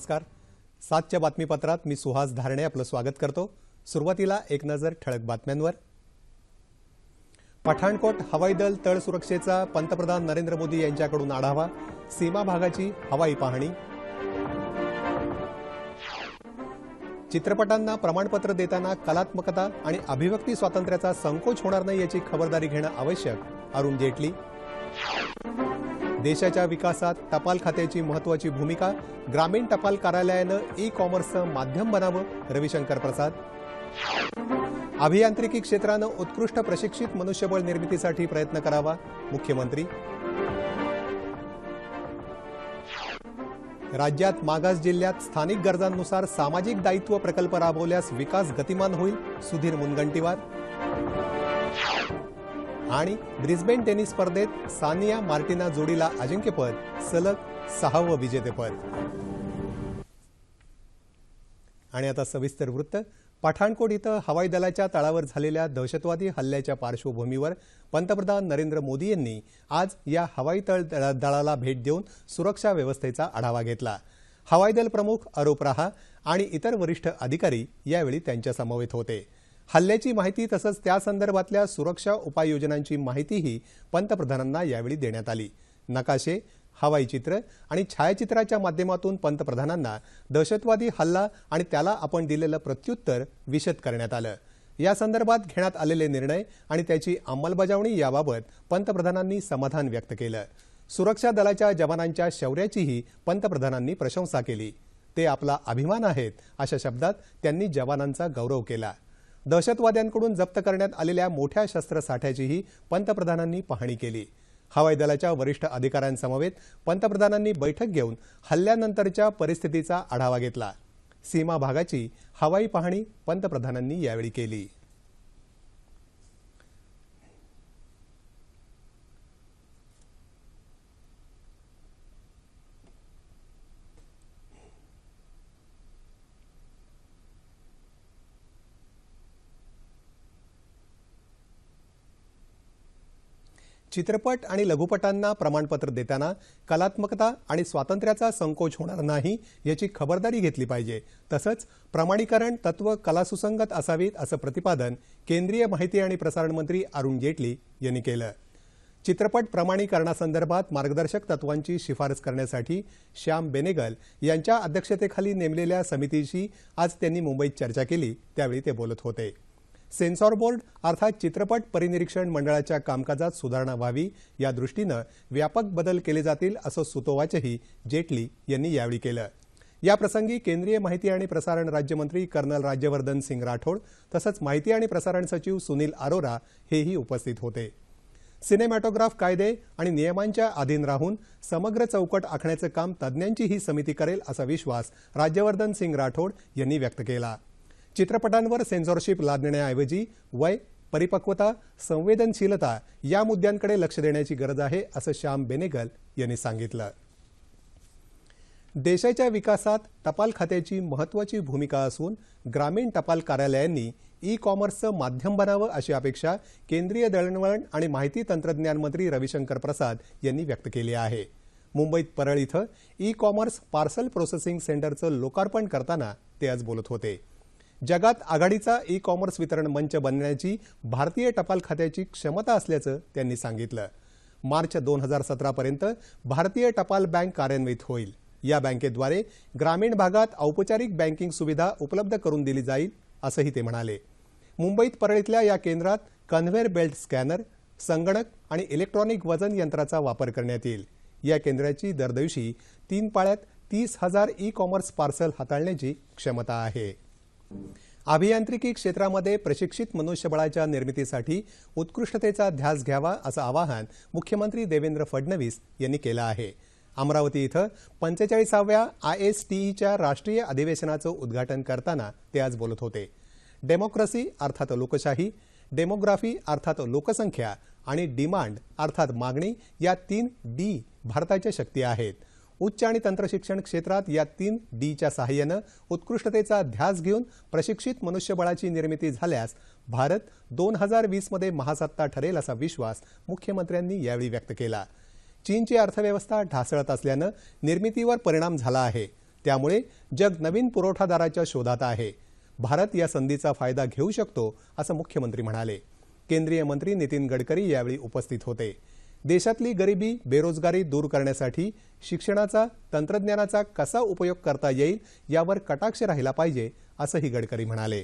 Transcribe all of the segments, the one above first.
नमस्कार. सातच्या बातमीपत्रात मी सुहास धारणे आपलं स्वागत करतो. सुरुवातीला एक नजर ठळक बातम्यांवर. पठाणकोट हवाई दल तळ सुरक्षेचा पंतप्रधान नरेंद्र मोदी यांच्याकडून आढावा सीमा भागाची हवाई पाहणी. चित्रपटांना प्रमाणपत्र देताना कलात्मकता आणि अभिव्यक्ती स्वातंत्र्याचा संकोच होणार नाही याची खबरदारी घेणं आवश्यक अरुण जेटली. देशाच्या विकासात टपाल खात्याची महत्वाची भूमिका ग्रामीण टपाल कार्यालयानं ई कॉमर्सचं माध्यम बनावं रविशंकर प्रसाद. अभियांत्रिकी क्षेत्रानं उत्कृष्ट प्रशिक्षित मनुष्यबळ निर्मितीसाठी प्रयत्न करावा मुख्यमंत्री. राज्यात मागास जिल्ह्यात स्थानिक गरजांनुसार सामाजिक दायित्व प्रकल्प राबवल्यास विकास गतिमान होईल सुधीर मुनगंटीवार. आणि ब्रिस्बेन टेनिस स्पर्धेत सानिया मार्टिना जोडीला अजिंक्यपद सलग सहावं विजेतेपद. आणि आता सविस्तर वृत्त. पठाणकोट इथं हवाई दलाच्या तळावर झालेल्या दहशतवादी हल्ल्याच्या पार्श्वभूमीवर पंतप्रधान नरेंद्र मोदी यांनी आज या हवाई तळ दळाला भेट देऊन सुरक्षा व्यवस्थेचा आढावा घेतला. हवाई दल प्रमुख अरोप रहा आणि इतर वरिष्ठ अधिकारी यावेळी त्यांच्या समवेत होते. हल्ल्याची माहिती तसंच त्यासंदर्भातल्या सुरक्षा उपाययोजनांची माहितीही पंतप्रधानांना यावेळी देण्यात आली. नकाशे हवाई चित्र आणि छायाचित्राच्या माध्यमातून पंतप्रधानांना दहशतवादी हल्ला आणि त्याला आपण दिलेलं प्रत्युत्तर विशद करण्यात आलं. या संदर्भात घेण्यात आलेले निर्णय आणि त्याची अंमलबजावणी याबाबत पंतप्रधानांनी समाधान व्यक्त केलं. सुरक्षा दलाच्या जवानांच्या शौर्याचीही पंतप्रधानांनी प्रशंसा केली. ते आपला अभिमान आहेत अशा शब्दात त्यांनी जवानांचा गौरव केला. दहशतवाद्यांकडून जप्त करण्यात आलेल्या मोठ्या शस्त्रसाठ्याचीही पंतप्रधानांनी पाहणी केली. हवाई दलाच्या वरिष्ठ अधिकाऱ्यांसमवेत पंतप्रधानांनी बैठक घेऊन हल्ल्यानंतरच्या परिस्थितीचा आढावा घेतला. सीमा भागाची हवाई पाहणी पंतप्रधानांनी यावेळी केली. चित्रपट आणि लघुपटांना प्रमाणपत्र देताना कलात्मकता आणि स्वातंत्र्याचा संकोच होणार नाही याची खबरदारी घेतली पाहिजे. तसंच प्रमाणीकरण तत्व कलासुसंगत असावीत असं प्रतिपादन केंद्रीय माहिती आणि प्रसारण मंत्री अरुण जेटली यांनी केलं. चित्रपट प्रमाणीकरणासंदर्भात मार्गदर्शक तत्वांची शिफारस करण्यासाठी श्याम बेनेगल यांच्या अध्यक्षतेखाली नेमलेल्या समितीशी आज त्यांनी मुंबईत चर्चा केली त्यावेळी ते बोलत होते. सेन्सॉर बोर्ड अर्थात चित्रपट परिनिरीक्षण मंडळाच्या कामकाजात सुधारणा व्हावी या दृष्टीनं व्यापक बदल केले जातील असं सुतोवाचही जेटली यांनी यावेळी केलं. याप्रसंगी केंद्रीय माहिती आणि प्रसारण राज्यमंत्री कर्नल राज्यवर्धन सिंग राठोड तसंच माहिती आणि प्रसारण सचिव सुनील अरोरा हेही उपस्थित होते. सिनेमॅटोग्राफ कायदे आणि नियमांच्या अधीन राहून समग्र चौकट आखण्याचं काम तज्ज्ञांची ही समिती करेल असा विश्वास राज्यवर्धन सिंग राठोड यांनी व्यक्त केला. चित्रपटांवर सेन्सॉरशिप लादण्याऐवजी वय परिपक्वता संवेदनशीलता या मुद्द्यांकडे लक्ष देण्याची गरज आहे असं श्याम बेनेगल यांनी सांगितलं. देशाच्या विकासात टपाल खात्याची महत्वाची भूमिका असून ग्रामीण टपाल कार्यालयांनी ई कॉमर्सचं माध्यम बनावं अशी अपेक्षा केंद्रीय दळणवळण आणि माहिती तंत्रज्ञान मंत्री रविशंकर प्रसाद यांनी व्यक्त केली आहे. मुंबईत परळ इथं ई कॉमर्स पार्सल प्रोसेसिंग सेंटरचं लोकार्पण करताना ते आज बोलत होते. जगात आघाडीचा ई कॉमर्स वितरण मंच बनण्याची भारतीय टपाल खात्याची क्षमता असल्याचं त्यांनी सांगितलं. मार्च दोन हजार सतरापर्यंत भारतीय टपाल बँक कार्यान्वित होईल. या बँकेद्वारे ग्रामीण भागात औपचारिक बँकिंग सुविधा उपलब्ध करून दिली जाईल असंही ते म्हणाले. मुंबईत परळीतल्या या केंद्रात कन्व्हेअर बेल्ट स्कॅनर संगणक आणि इलेक्ट्रॉनिक वजन यंत्राचा वापर करण्यात येईल. या केंद्राची दरदिवशी तीन पाळ्यात तीस हजार ई कॉमर्स पार्सल हाताळण्याची क्षमता आहे. अभियांत्रिकी क्षेत्रामध्ये प्रशिक्षित मनुष्यबळाच्या निर्मितीसाठी उत्कृष्टतेचा ध्यास घ्यावा असं आवाहन मुख्यमंत्री देवेंद्र फडणवीस यांनी केलं आहे. अमरावती इथं पंचेचाळीसाव्या आय एस टीईच्या राष्ट्रीय अधिवेशनाचं उद्घाटन करताना ते आज बोलत होते. डेमोक्रेसी अर्थात लोकशाही डेमोग्राफी अर्थात लोकसंख्या आणि डिमांड अर्थात मागणी या तीन डी भारताच्या शक्ती आहेत. उच्च आणि तंत्रशिक्षण क्षेत्रात या तीन डीच्या सहाय्यानं उत्कृष्टतेचा ध्यास घेऊन प्रशिक्षित मनुष्यबळाची निर्मिती झाल्यास भारत दोन हजार वीसमध्ये महासत्ता ठरेल असा विश्वास मुख्यमंत्र्यांनी यावेळी व्यक्त केला. चीनची अर्थव्यवस्था ढासळत असल्यानं निर्मितीवर परिणाम झाला आहे. त्यामुळे जग नवीन पुरवठादाराच्या शोधात आहे. भारत या संधीचा फायदा घेऊ शकतो असं मुख्यमंत्री म्हणाले. केंद्रीय मंत्री नितीन गडकरी यावेळी उपस्थित होते. देशातली गरिबी बेरोजगारी दूर करण्यासाठी शिक्षणाचा तंत्रज्ञानाचा कसा उपयोग करता येईल यावर कटाक्ष राहिला पाहिजे असंही गडकरी म्हणाले.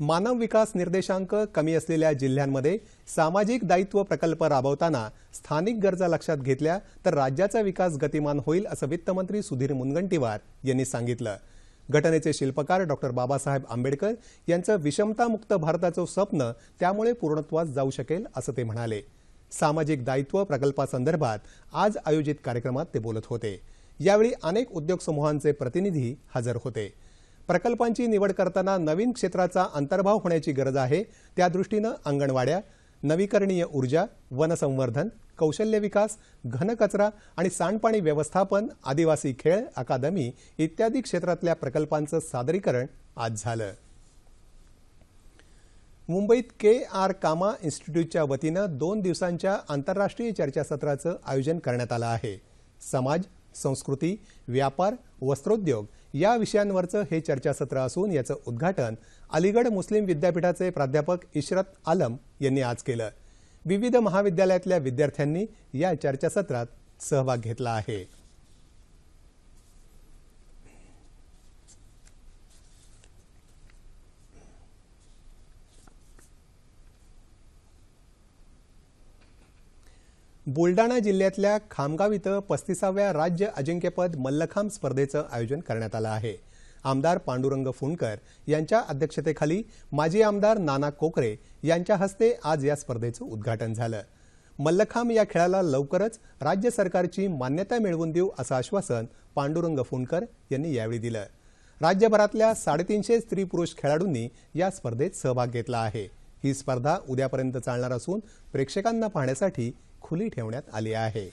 मानव विकास निर्देशांक कमी असलेल्या जिल्ह्यांमध्ये सामाजिक दायित्व प्रकल्प राबवताना स्थानिक गरजा लक्षात घेतल्या तर राज्याचा विकास गतिमान होईल असं वित्तमंत्री सुधीर मुनगंटीवार यांनी सांगितलं. घटनेचे शिल्पकार डॉक्टर बाबासाहेब आंबेडकर यांचं विषमतामुक्त भारताचं स्वप्न त्यामुळे पूर्णत्वास जाऊ शकेल असं ते म्हणाले. सामाजिक दायित्व प्रकल्पासंदर्भात आज आयोजित कार्यक्रमात ते बोलत होते. यावेळी अनेक उद्योग समूहांचे प्रतिनिधी हजर होते. प्रकल्पांची निवड करताना नवीन क्षेत्राचा अंतर्भाव होण्याची गरज आहे. त्या दृष्टीनं अंगणवाड्या नवीकरणीय ऊर्जा वनसंवर्धन कौशल्य विकास घनकचरा आणि सांडपाणी व्यवस्थापन आदिवासी खेळ अकादमी इत्यादी क्षेत्रातल्या प्रकल्पांचं सादरीकरण आज झालं. मुंबईत के आर कामा इन्स्टिट्यूटच्या वतीनं दोन दिवसांच्या आंतरराष्ट्रीय चर्चासत्राचं आयोजन करण्यात आलं आहे. समाज संस्कृती व्यापार वस्त्रोद्योग या विषयांवरचं हे चर्चासत्र असून याचं उद्घाटन अलीगड मुस्लिम विद्यापीठाचे प्राध्यापक इशरत आलम यांनी आज केलं. विविध महाविद्यालयातल्या विद्यार्थ्यांनी या चर्चासत्रात सहभाग घेतला आहे. बुलडाणा जिल्ह्यातल्या खामगाव इथं पस्तीसाव्या राज्य अजिंक्यपद मल्लखांब स्पर्धेचं आयोजन करण्यात आलं आहे. आमदार पांडुरंग फुंडकर यांच्या अध्यक्षतेखाली माजी आमदार नाना कोकरे यांच्या हस्ते आज या स्पर्धेचं उद्घाटन झालं. मल्लखांब या खेळाला लवकरच राज्य सरकारची मान्यता मिळवून देऊ असं आश्वासन पांडुरंग फुंडकर यांनी यावेळी दिलं. राज्यभरातल्या साडेतीनशे स्त्री पुरुष खेळाडूंनी या स्पर्धेत सहभाग घेतला आहे. ही स्पर्धा उद्यापर्यंत चालणार असून प्रेक्षकांना पाहण्यासाठी खुली ठेवण्यात आली आहे.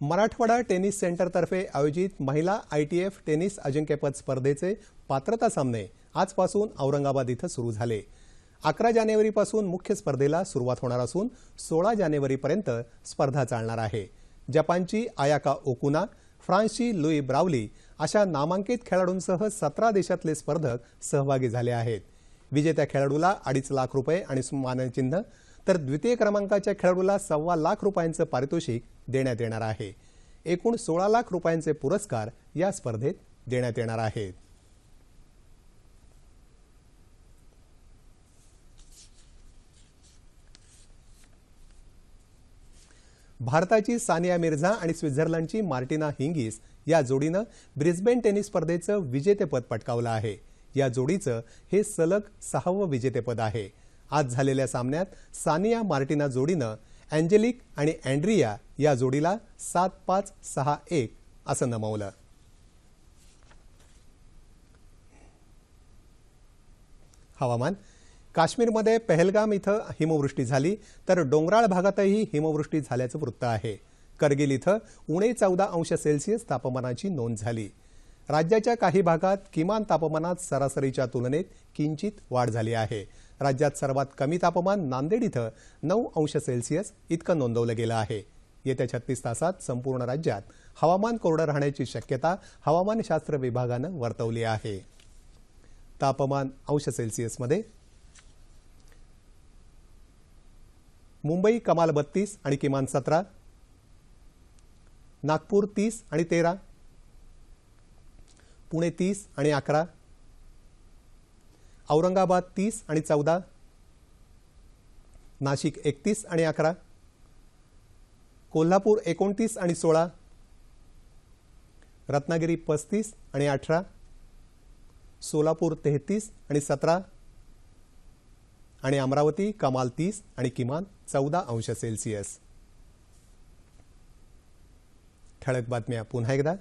मराठवाडा टेनिस सेंटरतर्फे आयोजित महिला आयटीएफ टेनिस अजिंक्यपद स्पर्धेचे पात्रता सामने आजपासून औरंगाबाद इथं सुरू झाले. अकरा जानेवारीपासून मुख्य स्पर्धेला सुरुवात होणार असून सोळा जानेवारीपर्यंत स्पर्धा चालणार आहे. जपानची आयाका ओकुना फ्रान्सची लुई ब्रावली अशा नामांकित खेळाडूंसह सतरा देशातले स्पर्धक सहभागी झाले आहेत. विजेत्या खेळाडूला अडीच लाख रुपये आणि मानचिन्ह तर द्वितीय क्रमांकाच्या खेळाडूला सव्वा लाख रुपयांचं पारितोषिक देण्यात येणार आहे. एकूण सोळा लाख रुपयांचे पुरस्कार या स्पर्धेत देण्यात येणार आहेत. भारताची सानिया मिर्झा आणि स्वित्झर्लंडची मार्टिना हिंगिस या जोडीनं ब्रिस्बेन टेनिस स्पर्धेचं विजेतेपद पटकावलं आहे. या जोडीचं हे सलग सहावं विजेतेपद आहे. आज झालेल्या सामन्यात सानिया मार्टिना जोडीनं अँजेलिक आणि अँड्रिया या जोडीला सात पाच सहा एक असं नमवलं. हवामान. काश्मीरमध्ये पहलगाम इथं हिमवृष्टी झाली तर डोंगराळ भागातही हिमवृष्टी झाल्याचं वृत्त आहे. करगिल इथं उणे चौदा अंश सेल्सिअस तापमानाची नोंद झाली. राज्याच्या काही भागात किमान तापमानात सरासरीच्या तुलनेत किंचित वाढ झाली आहे. राज्यात सर्वात कमी तापमान नांदेड इथं नऊ अंश सेल्सिअस इतकं नोंदवलं गेलं आहे. येत्या छत्तीस तासात संपूर्ण राज्यात हवामान कोरडं राहण्याची शक्यता हवामानशास्त्र विभागानं वर्तवली आहे. तापमान अंश सेल्सिअसमध्ये मुंबई कमाल बत्तीस आणि किमान सतरा नागपूर तीस आणि तेरा पुणे तीस आणि अकरा औरंगाबाद तीस आणि चौदा. नाशिक एकतीस आणि अकरा. कोल्हापूर एकोणतीस आणि सोळा. रत्नागिरी पस्तीस आणि अठरा. सोलापूर तेहतीस आणि सतरा. आणि अमरावती कमाल तीस आणि किमान चौदा अंश सेल्सिअस. ठळक बातम्या पुन्हा एकदा.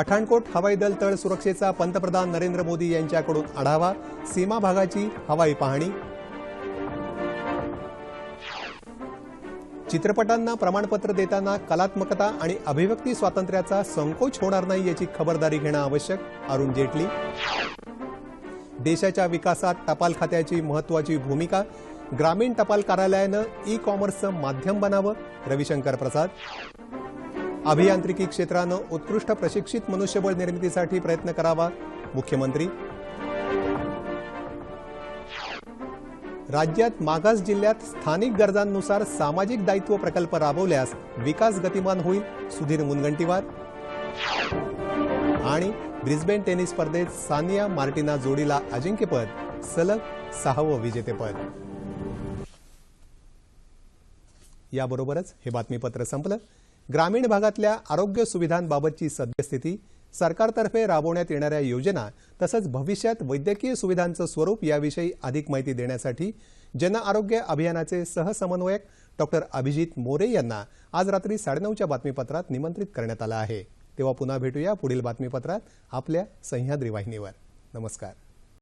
पठाणकोट हवाई दल तळ सुरक्षेचा पंतप्रधान नरेंद्र मोदी यांच्याकडून आढावा सीमा भागाची हवाई पाहणी. चित्रपटांना प्रमाणपत्र देताना कलात्मकता आणि अभिव्यक्ती स्वातंत्र्याचा संकोच होणार नाही याची खबरदारी घेणं आवश्यक अरुण जेटली. देशाच्या विकासात टपाल खात्याची महत्वाची भूमिका ग्रामीण टपाल कार्यालयानं ई कॉमर्सचं माध्यम बनावं रविशंकर प्रसाद. अभियांत्रिकी क्षेत्रानं उत्कृष्ट प्रशिक्षित मनुष्यबळ निर्मितीसाठी प्रयत्न करावा. मुख्यमंत्री. राज्यात मागास जिल्ह्यात स्थानिक गरजांनुसार सामाजिक दायित्व प्रकल्प राबवल्यास विकास गतिमान होईल सुधीर मुनगंटीवार. आणि ब्रिस्बेन टेनिस स्पर्धेत सानिया मार्टिना जोडीला अजिंक्यपद सलग सहावं विजेतेपद याबरोबरच हे बातमीपत्र संपलं. ग्रामीण भागातल्या आरोग्य सुविधांबाबतची सद्यस्थिती सरकारतर्फे राबवण्यात येणाऱ्या योजना तसंच भविष्यात वैद्यकीय सुविधांचं स्वरूप याविषयी अधिक माहिती देण्यासाठी जनआरोग्य अभियानाचे सहसमन्वयक डॉक्टर अभिजित मोरे यांना आज रात्री साडेनऊच्या बातमीपत्रात निमंत्रित करण्यात आलं आहे. तेव्हा पुन्हा भेटूया पुढील बातमीपत्रात आपल्या सह्याद्री वाहिनीवर. नमस्कार.